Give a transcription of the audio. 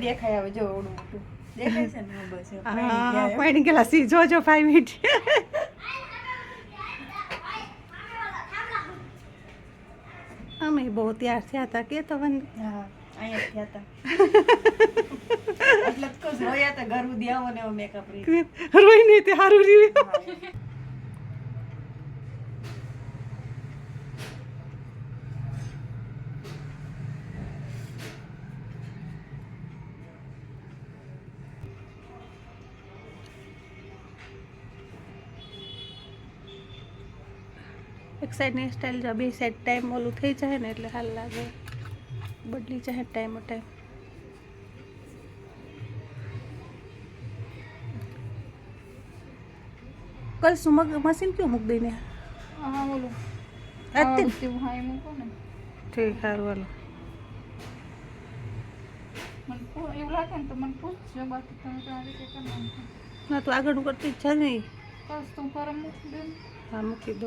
દેખાય આવે જો ઓડું મોટું. દેખાય છે ને બસ હા પૈણી ગયા એમ. પૈણી ગયેલા સી મિનિટ અમે બહુ તૈયાર થયા હતા કે તો વંદે. હા અહીંયા થયા હતા. એટલે જ રોયા હતા ઘર સુધી ને મેકઅપ રોઈ નહીં તે સારું રહ્યું. એક સાઈડની સ્ટાઇલ જો બે સાઈડ ટાઈમ ઓલું થઈ જાય ને એટલે હાલ લાગે. બદલી જાય ટાઈમ ટાઈમ કલ મગ મશીન ક્યું મૂક દઈને? હા બોલું. હા એ મૂકો ને. ઠીક સારું હાલો. મને એવું લાગે ને તો મને પૂછજો બાકી તમે તો આ રીતે ના તું આગળ કરતી જ છે નહીં બસ તું મૂકી દે હા મૂકી દો